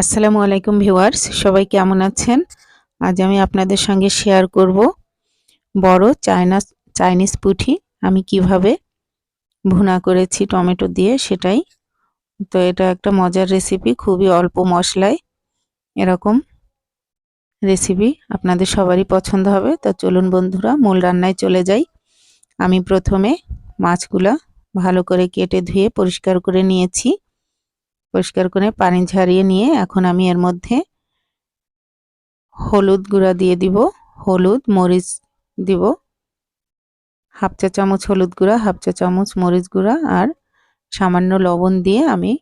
আসসালামু আলাইকুম ভিউয়ার্স, সবাই কেমন আছেন? আজ আমি আপনাদের সঙ্গে শেয়ার করব বড় চায়না, চাইনিজ পুঁটি আমি কীভাবে ভুনা করেছি টমেটো দিয়ে সেটাই। তো এটা একটা মজার রেসিপি খুবই অল্প মশলায় এরকম রেসিপি আপনাদের সবারই পছন্দ হবে। তো চলুন বন্ধুরা, মূল রান্নায় চলে যাই। আমি প্রথমে মাছগুলা ভালো করে কেটে ধুয়ে পরিষ্কার করে নিয়েছি। পরিষ্কার করে পানি ঝারিয়ে নিয়ে এখন আমি এর মধ্যে হলুদ গুঁড়া দিয়ে দিব, হলুদ, মরিচ দিব, হাফ চা চামচ হলুদ গুঁড়া, হাফ চা চামচ মরিচ গুঁড়া আর সামান্য লবণ দিয়ে আমি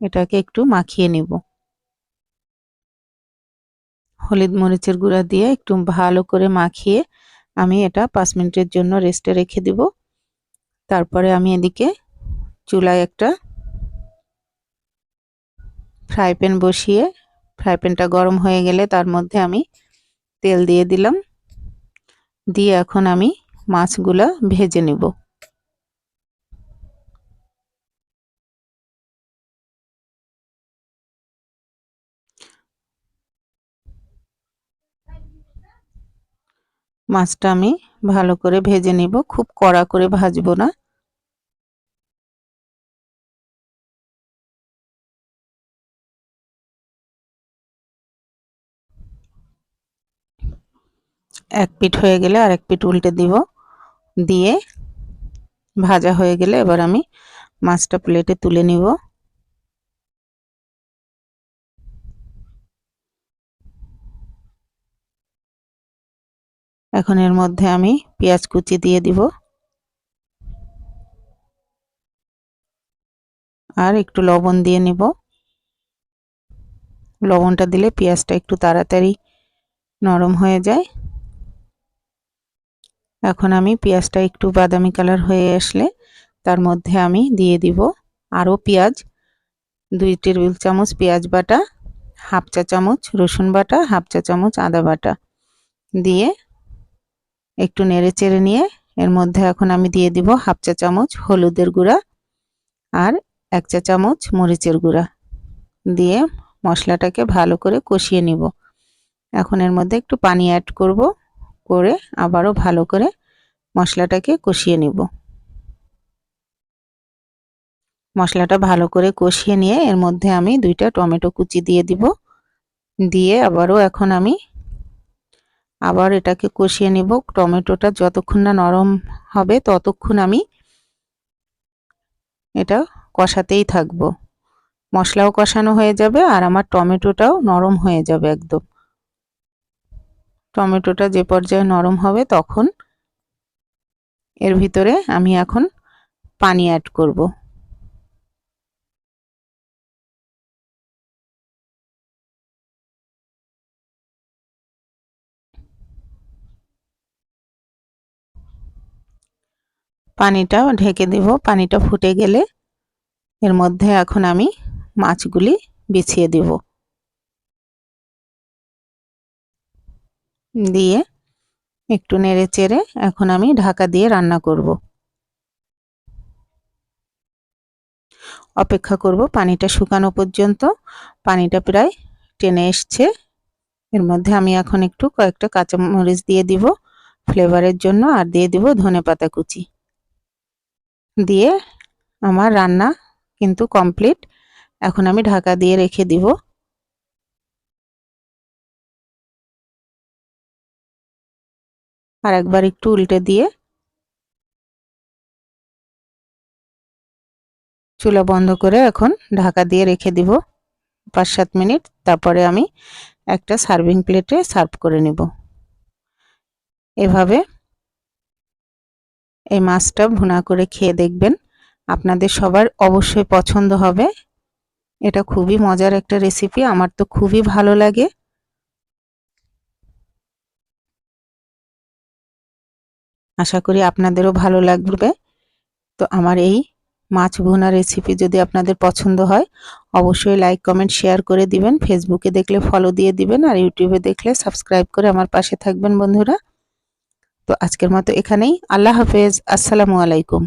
এটাকে একটু মাখিয়ে নিব। হলুদ মরিচের গুঁড়া দিয়ে একটু ভালো করে মাখিয়ে আমি এটা পাঁচ মিনিটের জন্য রেস্টে রেখে দিব। তারপরে আমি এদিকে চুলায় একটা ফ্রাই প্যান বসিয়ে, ফ্রাই প্যানটা গরম হয়ে গেলে তার মধ্যে আমি তেল দিয়ে দিলাম। দিয়ে এখন আমি মাছগুলা ভেজে নেব। মাছটা আমি ভালো করে ভেজে নিব। খুব কড়া করে ভাজবো না। এক পিঠ হয়ে গেলে আর এক পিঠ উল্টে দিব। দিয়ে ভাজা হয়ে গেলে এবার আমি মাছটা প্লেটে তুলে নিব। এখন এর মধ্যে আমি পেঁয়াজ কুচি দিয়ে দিব। আর একটু লবণ দিয়ে নিব। লবণটা দিলে পেঁয়াজটা একটু তাড়াতাড়ি নরম হয়ে যায়। এখন আমি পেঁয়াজটা একটু বাদামি কালার হয়ে আসলে তার মধ্যে আমি দিয়ে দিব আরও পেঁয়াজ, দুই টেবিল চামচ পেঁয়াজ বাটা, হাফ চা চামচ রসুন বাটা, হাফ চা চামচ আদা বাটা দিয়ে একটু নেড়ে চেড়ে নিয়ে এর মধ্যে এখন আমি দিয়ে দিব হাফ চা চামচ হলুদের গুঁড়া আর এক চা চামচ মরিচের গুঁড়া দিয়ে মশলাটাকে ভালো করে কষিয়ে নিব। এখন এর মধ্যে একটু পানি অ্যাড করব। করে আবারও ভালো করে মশলাটাকে কষিয়ে নিব। মশলাটা ভালো করে কষিয়ে নিয়ে এর মধ্যে আমি দুইটা টমেটো কুচি দিয়ে দিব। দিয়ে আবারও এখন আমি আবার এটাকে কষিয়ে নিব। টমেটোটা যতক্ষণ না নরম হবে ততক্ষণ আমি এটা কষাতেই থাকব। মশলাও কষানো হয়ে যাবে আর আমার টমেটোটাও নরম হয়ে যাবে একদম। টমেটোটা যে পর্যায়ে নরম হবে তখন এর ভিতরে আমি এখন পানি অ্যাড করব। পানিটা ঢেকে দেব। পানিটা ফুটে গেলে এর মধ্যে এখন আমি মাছগুলি বিছিয়ে দেব। দিয়ে একটু নেড়ে চেড়ে এখন আমি ঢাকা দিয়ে রান্না করব। অপেক্ষা করব পানিটা শুকানো পর্যন্ত। পানিটা প্রায় টেনে এসছে। এর মধ্যে আমি এখন একটু কয়েকটা কাঁচামরিচ দিয়ে দিব ফ্লেভারের জন্য আর দিয়ে দিব ধনে পাতা কুচি। দিয়ে আমার রান্না কিন্তু কমপ্লিট। এখন আমি ঢাকা দিয়ে রেখে দিব। আর একবার একটু উল্টে দিয়ে চুলা বন্ধ করে এখন ঢাকা দিয়ে রেখে দিব পাঁচ সাত মিনিট। তারপরে আমি একটা সার্ভিং প্লেটে সার্ভ করে নিব। এভাবে এই মাছটা ভুনা করে খেয়ে দেখবেন আপনাদের সবার অবশ্যই পছন্দ হবে। এটা খুবই মজার একটা রেসিপি আমার তো খুবই ভালো লাগে। আশা করি আপনাদেরও ভালো লাগবে। তো আমার এই মাছ ভুনা রেসিপি যদি আপনাদের পছন্দ হয়, অবশ্যই লাইক কমেন্ট শেয়ার করে দিবেন। ফেসবুকে দেখলে ফলো দিয়ে দিবেন আর ইউটিউবে দেখলে সাবস্ক্রাইব করে আমার পাশে থাকবেন বন্ধুরা। তো আজকের মতো এখানেই। আল্লাহ হাফেজ। আসসালামু আলাইকুম।